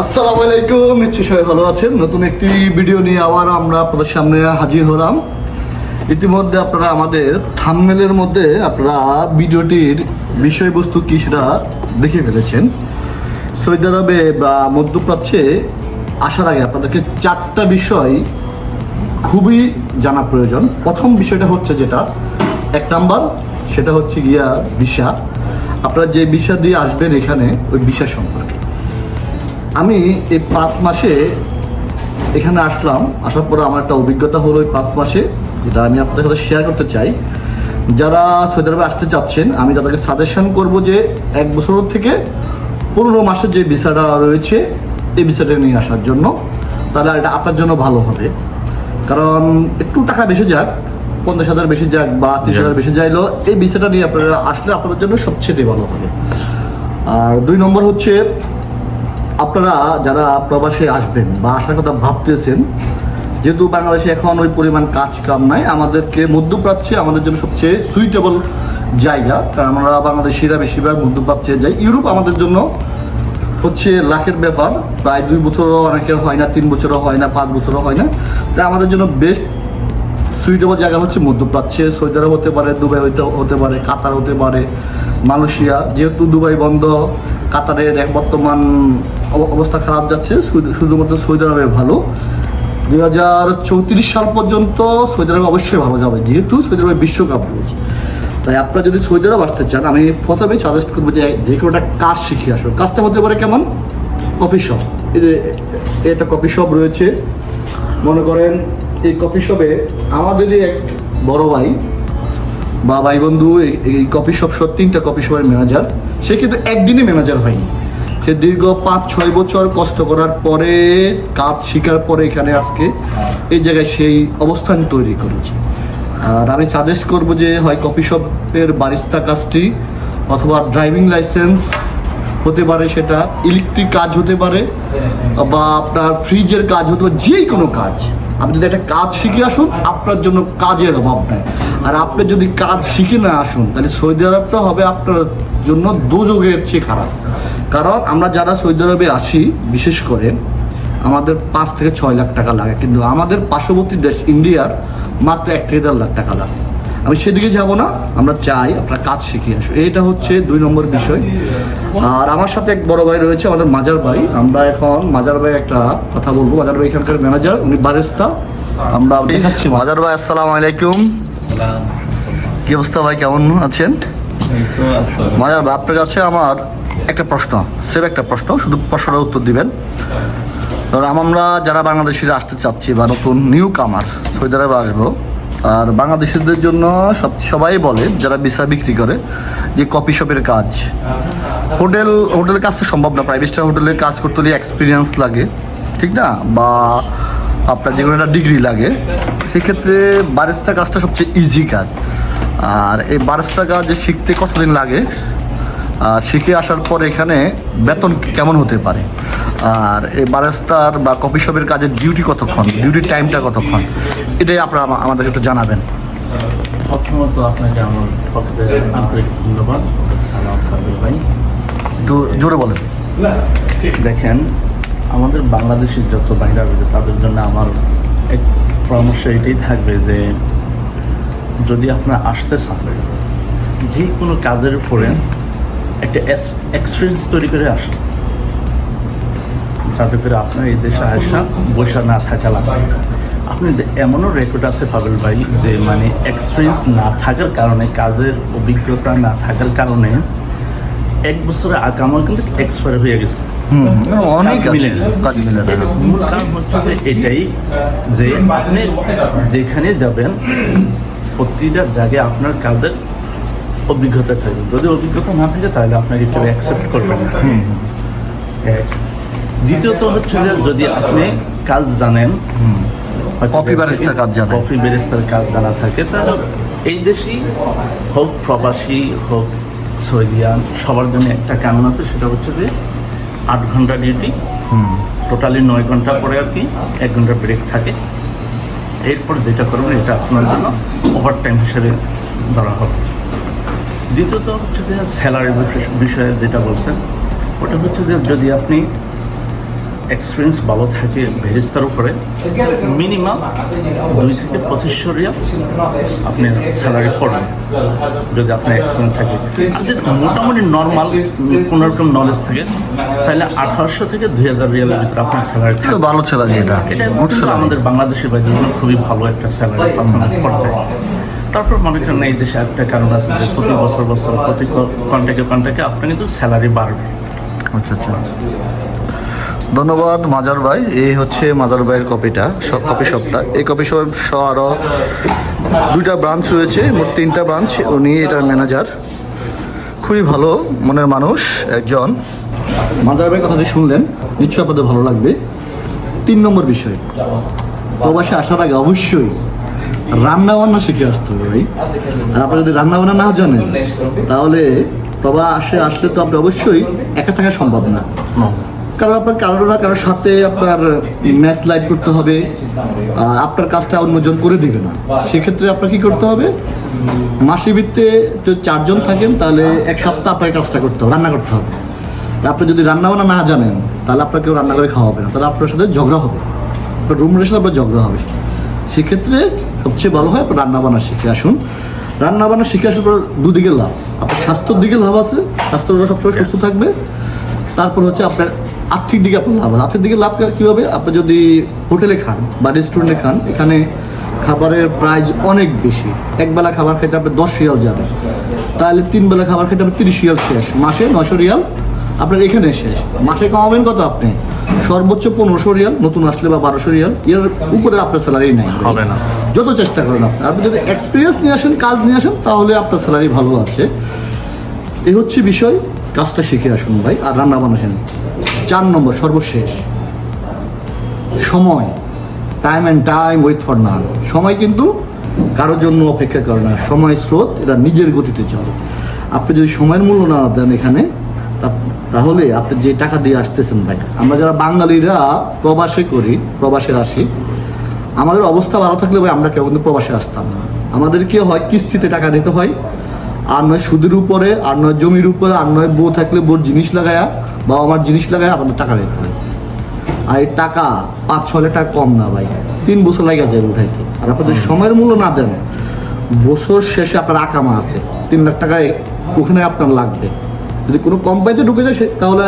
আসসালামু আলাইকুম, নিশ্চয়ই সবাই ভালো আছেন। নতুন একটি ভিডিও নিয়ে আবার আমরা আপনাদের সামনে হাজির হলাম। ইতিমধ্যে আপনারা আমাদের থাম্বনেলের মধ্যে আপনারা ভিডিওটির বিষয়বস্তু কি সেটা দেখে ফেলেছেন। সৌদি আরবে বা মধ্যপ্রাচ্যে আসার আগে আপনাদেরকে চারটা বিষয় খুবই জানা প্রয়োজন। প্রথম বিষয়টা হচ্ছে যেটা, এক নাম্বার, সেটা হচ্ছে গিয়া ভিসা। আপনারা যে ভিসা দিয়ে আসবেন এখানে, ওই ভিসা সম্পর্কে। আমি এই পাঁচ মাসে এখানে আসলাম আসার পরে আমার একটা অভিজ্ঞতা হলো এই পাঁচ মাসে যেটা আমি আপনাদের সাথে শেয়ার করতে চাই। যারা সৌদি আরবে আসতে চাচ্ছেন আমি তাদেরকে সাজেশন করব যে এক বছর থেকে পনেরো মাসের যে ভিসাটা রয়েছে এই ভিসাটা নিয়ে আসার জন্য। তাহলে এটা আপনার জন্য ভালো হবে। কারণ একটু টাকা বেশি যাক পঞ্চাশ হাজার বেশি যাক বা তিরিশ হাজার বেশি যাইলো এই ভিসাটা নিয়ে আপনারা আসলে আপনাদের জন্য সবচেয়ে ভালো হবে। আর দুই নম্বর হচ্ছে আপনারা যারা প্রবাসে আসবেন বা আসার কথা ভাবতেছেন, যেহেতু বাংলাদেশে এখন ওই পরিমাণ কাজ কাম নাই, আমাদেরকে মধ্যপ্রাচ্যে আমাদের জন্য সবচেয়ে সুইটেবল জায়গা। কারণ আমরা বাংলাদেশিরা বেশিরভাগ মধ্যপ্রাচ্যে যাই। ইউরোপ আমাদের জন্য হচ্ছে লাখের ব্যাপার। প্রায় দুই বছরও অনেকের হয় না, তিন বছরও হয় না, পাঁচ বছরও হয় না। তাই আমাদের জন্য বেস্ট সুইটেবল জায়গা হচ্ছে মধ্যপ্রাচ্যে। সৌদি আরব হতে পারে, দুবাই হতে হতে পারে, কাতার হতে পারে, মালয়েশিয়া। যেহেতু দুবাই বন্ধ কাতারের এক বর্তমান অব- অবস্থা খারাপ যাচ্ছে। শুধুমাত্র সৌদি আরবে ভালো। দুই হাজার চৌত্রিশ সাল পর্যন্ত সৌদি আরবে অবশ্যই ভালো যাবে, যেহেতু সৌদি আরবে বিশ্বকাপ রয়েছে। তাই আপনারা যদি সৌদি আরব আসতে চান, আমি প্রথমেই সাজেস্ট করব যে যে কোনো একটা কাজ শিখে আসুন। কাজটা হতে পারে কেমন? Coffee shop. এই যে একটা কফি শপ রয়েছে। মনে করেন, এই কফি শপে আমাদেরই এক বড় ভাই বা ভাই বন্ধু, এই কফি শপ সব তিনটা কফি শপের ম্যানেজার সে কিন্তু একদিনে ম্যানেজার হয়নি। সে দীর্ঘ পাঁচ, ছয় বছর কষ্ট করার পরে, কাজ শিকার পরে এখানে আজকে এই জায়গায় সেই অবস্থান তৈরি করেছে। আর আমি সাজেস্ট করব যে, হয় কফি শপের বারিস্তা কাজটি অথবা ড্রাইভিং লাইসেন্স হতে পারে সেটা ইলেকট্রিক কাজ হতে পারে, বা আপনার ফ্রিজের কাজ হতে পারে, যে কোনো কাজ। আপনি যদি একটা কাজ শিখে আসুন, আপনার জন্য কাজের অভাব নাই। আর আপনি যদি কাজ শিখে না আসুন, তাহলে সৌদি আরবটা হবে আপনার জন্য দুযোগের চেয়ে খারাপ। কারণ আমরা যারা সৌদি আরবে আসি বিশেষ করে আমাদের পাঁচ থেকে ছয় লাখ টাকা লাগে কিন্তু আমাদের পার্শ্ববর্তী দেশ ইন্ডিয়ার মাত্র এক থেকে দেড় লাখ টাকা লাগে। আমি সেদিকে যাব না আমরা চাই আপনার কাজ শিখে আসুন। এটা হচ্ছে দুই নম্বর বিষয়। আর আমার সাথে এক বড় ভাই রয়েছে আমাদের মাজার ভাই। আমরা এখন মাজার ভাই একটা কথা বলব। মাজার ভাই এখানকার ম্যানেজার উনি বারেস্তা। আমরা দেখাচ্ছি। মাজার ভাই আসসালামু আলাইকুম। কি অবস্থা ভাই কেমন আছেন? মাজার আপনার কাছে আমার একটা প্রশ্ন সেভ একটা প্রশ্ন, শুধু প্রশ্নটার উত্তর দিবেন। ধরুন আমরা যারা বাংলাদেশিরা আসতে চাচ্ছি বা নতুন নিউ কামার সৌদি আরবে আসব, আর বাংলাদেশিদের জন্য সব সবাই বলে, যারা ভিসা বিক্রি করে, যে কপি শপের কাজ। হোটেল হোটেলের কাজ তো সম্ভব না প্রাইভেট স্টার হোটেলের কাজ করতে হলে এক্সপিরিয়েন্স লাগে, ঠিক না? বা আপনার যে কোনো একটা ডিগ্রি লাগে। সেক্ষেত্রে বারেস্তা কাজটা সবচেয়ে ইজি কাজ। আর এই বারেস্তা কাজ শিখতে কতদিন লাগে আর শিখে আসার পর এখানে বেতন কেমন হতে পারে? আর এই বারেস্তার বা কফি শপের কাজের ডিউটি কতক্ষণ? ডিউটির টাইমটা কতক্ষণ? এটাই আপনারা আমা- আমাদেরকে একটু জানাবেন। প্রথমত আপনাকে আমার পক্ষ থেকে আন্তরিক ধন্যবাদ। সালাম ভাই। একটু জোরে বলেন। দেখেন আমাদের বাংলাদেশের যত বাইরে তাদের জন্য আমার এক পরামর্শ এটাই থাকবে যে যদি আপনারা আসতে চান যে কোনো কাজের উপরে একটা এক্সপিরিয়েন্স তৈরি করে আসুন। যাতে করে আপনার এই দেশে আসা বসে না থাকা লাগে। আপনি এমনও রেকর্ড আছে পাবেল ভাই যে মানে এক্সপিরিয়েন্স না থাকার কারণে কাজের অভিজ্ঞতা না থাকার কারণে এক বছরে আকামা কিন্তু এক্সপায়ার হয়ে গেছে। অনেক মূল কারণ হচ্ছে যে এটাই যে আপনি যেখানে যাবেন প্রতিটা জায়গায় আপনার কাজের অভিজ্ঞতা চাইবে যদি অভিজ্ঞতা না থাকে তাহলে আপনাকে কেউ অ্যাকসেপ্ট করবে না। এক। দ্বিতীয়ত হচ্ছে যে যদি আপনি কাজ জানেন কফি বারিস্তার কাজ জানেন। কফি ব্যারিস্তার কাজ জানা থাকে তাহলে এই দেশই হোক প্রবাসী হোক সৌদিয়ান সবার জন্য একটা কানুন আছে সেটা হচ্ছে যে আট ঘণ্টা ডিউটি টোটালি নয় ঘণ্টা পরে আর কি এক ঘণ্টা ব্রেক থাকে। এরপর যেটা করবেন, এটা আপনার জন্য ওভার টাইম হিসেবে ধরা হবে। দ্বিতীয়ত হচ্ছে যে স্যালারি বিষয়ে যেটা বলছেন, ওটা হচ্ছে যে যদি আপনি এক্সপিরিয়েন্স ভালো থাকে ভেরিস্তার উপরে মিনিমাম দুই থেকে পঁচিশশো রিয়াল আপনি স্যালারি পড়বেন যদি আপনার এক্সপিরিয়েন্স থাকে। আর যদি মোটামুটি নর্মাল কোনো রকম নলেজ থাকে তাহলে আঠারোশো থেকে দুই হাজার রিয়ালের ভিতরে আপনার স্যালারি থাকবে। ভালো স্যালারি এটা এটা আমাদের বাংলাদেশি ভাইদের জন্য খুবই ভালো একটা স্যালারি পর্যায়ে। তারপর মনে করেন এই দেশে একটা কারণ আছে যে প্রতি বছর বছর প্রতি কন্ট্যাক্টে কন্ট্যাক্টে আপনার কিন্তু স্যালারি বাড়বে। আচ্ছা আচ্ছা। ধন্যবাদ মাজার ভাই। এই হচ্ছে মাজার ভাইয়ের কপিটা কপি শপটা এই কপি শপ সহ আরও দুইটা ব্রাঞ্চ রয়েছে, মোট তিনটা ব্রাঞ্চ উনি এটার ম্যানেজার খুবই ভালো মনের মানুষ একজন। মাজার ভাইয়ের কথাটি শুনলেন, নিশ্চয়ই আপনাদের ভালো লাগবে। তিন নম্বর বিষয়, প্রবাসে আসার আগে অবশ্যই রান্না বান্না শিখে আসতে হবে ভাই। আর আপনি যদি রান্না বান্না না জানেন, তাহলে প্রবাসে আসলে তো আপনি অবশ্যই একা থাকা সম্ভব না। কারণ আপনার কারও না কারোর সাথে আপনার ম্যাচ লাইভ করতে হবে। আপনার কাজটা অন্যজন করে দিবে না। সেক্ষেত্রে আপনার কি করতে হবে? মাসে ভিত্তে যদি চারজন থাকেন, তাহলে এক সপ্তাহ আপনাকে কাজটা করতে হবে, রান্না করতে হবে। আপনি যদি রান্না বান্না না জানেন, তাহলে আপনাকে রান্না করে খাওয়াবে না। তাহলে আপনার সাথে ঝগড়া হবে। আপনার রুম সাথে আপনার ঝগড়া হবে। সেক্ষেত্রে সবচেয়ে ভালো হয় আপনি রান্না বান্না শিখে আসুন। রান্না বান্না শিখে আসার পর দুদিকে লাভ। আপনার স্বাস্থ্যের দিকে লাভ আছে। স্বাস্থ্যটা সবসময় সুস্থ থাকবে। তারপর হচ্ছে আপনার আর্থিক দিকে আপনার লাভ আর্থিক দিকে লাভ কী হবে আপনি যদি হোটেলে খান বা রেস্টুরেন্টে খান এখানে খাবারের প্রাইস অনেক বেশি। একবেলা খাবার খেতে আপনি দশ রিয়াল যাবে তাহলে তিন বেলা খাবার খেতে আপনি তিরিশ রিয়াল শেষ। মাসে নশো রিয়াল আপনার এখানে শেষ। মাসে কমাবেন কত আপনি? সর্বোচ্চ পনেরোশো রিয়াল নতুন আসলে বা বারোশো রিয়াল। এর উপরে আপনার স্যালারি নাই। হবে না। যত চেষ্টা করেন আপনি। আপনি যদি এক্সপিরিয়েন্স নিয়ে আসেন কাজ নিয়ে আসেন তাহলে আপনার স্যালারি ভালো আছে। এই হচ্ছে বিষয়। কাজটা শিখে আসুন ভাই আর রান্না বান্না চার নম্বর, সর্বশেষ। সময়। Time and time wait for না সময় কিন্তু কারোর জন্য অপেক্ষা করে না। সময় স্রোত, এটা নিজের গতিতে চলে। আপনি যদি সময়ের মূল্য না দেন এখানে তাহলে আপনি যে টাকা দিয়ে আসতেছেন ভাই আমরা যারা বাঙালিরা প্রবাসে করি, প্রবাসে আসি, আমাদের অবস্থা ভালো থাকলে ভাই আমরা কেউ কিন্তু প্রবাসে আসতাম না। আমাদের কি হয়, কিস্তিতে টাকা দিতে হয়, আর নয় সুদের উপরে, আর নয় জমির উপরে, আর নয় বউ থাকলে বউর জিনিস লাগায়া বা আমার জিনিস লাগায়া আমাদের টাকা দিতে হয় আর এই টাকা পাঁচ ছ লাখ টাকা কম না ভাই তিন বছর লাগে যায় উঠাইতে আর আপনাদের সময়ের মূল্য না দেন বছর শেষে আপনার আকামা আছে তিন লাখ টাকায় ওখানে আপনার লাগবে। যদি কোনো কোম্পানিতে ঢুকে যায় সে- তাহলে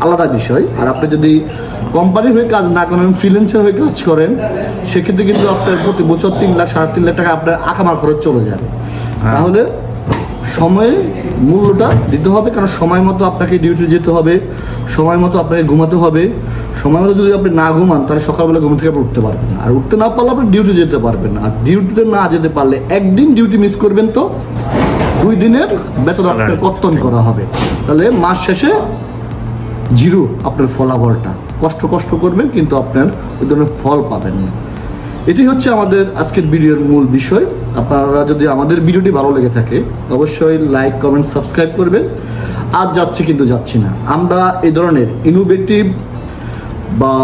আলাদা বিষয়। আর আপনি যদি কোম্পানির হয়ে কাজ না করেন ফ্রিল্যান্সার হয়ে কাজ করেন সেক্ষেত্রে কিন্তু আপনার প্রতি বছর তিন লাখ সাড়ে তিন লাখ টাকা আপনার আকামার খরচ চলে যাবে। তাহলে সময়ে মূল্যটা দিতে হবে কারণ সময় মতো আপনাকে ডিউটি যেতে হবে সময় মতো আপনাকে ঘুমাতে হবে। সময় মতো যদি আপনি না ঘুমান তাহলে সকালবেলা ঘুম থেকে আপনি উঠতে পারবেন না। আর উঠতে না পারলে আপনি ডিউটি যেতে পারবেন না। আর ডিউটিতে না যেতে পারলে একদিন ডিউটি মিস করবেন তো দুই দিনের বেতন আপনার কর্তন করা হবে। তাহলে মাস শেষে জিরো আপনার ফলাফলটা। কষ্ট কষ্ট করবেন কিন্তু আপনার ওই ধরনের ফল পাবেন না। এটি হচ্ছে আমাদের আজকের ভিডিওর মূল বিষয়। আপনারা যদি আমাদের ভিডিওটি ভালো লেগে থাকে, অবশ্যই লাইক কমেন্ট সাবস্ক্রাইব করবেন। আজ যাচ্ছি কিন্তু যাচ্ছি না। আমরা এই ধরনের ইনোভেটিভ বা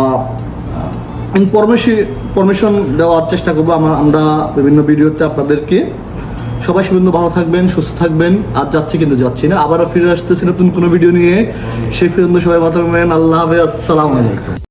ইনফরমেশন ইনফরমেশন দেওয়ার চেষ্টা করব। আমরা বিভিন্ন ভিডিওতে আপনাদেরকে। সবাই সুন্দর ভালো থাকবেন, সুস্থ থাকবেন। আর যাচ্ছি কিন্তু যাচ্ছি না। আবারও ফিরে আসতেছি নতুন কোনো ভিডিও নিয়ে। সেই পর্যন্ত সবাই ভালো থাকবেন। আল্লাহ হাফেজ। আসসালামু আলাইকুম।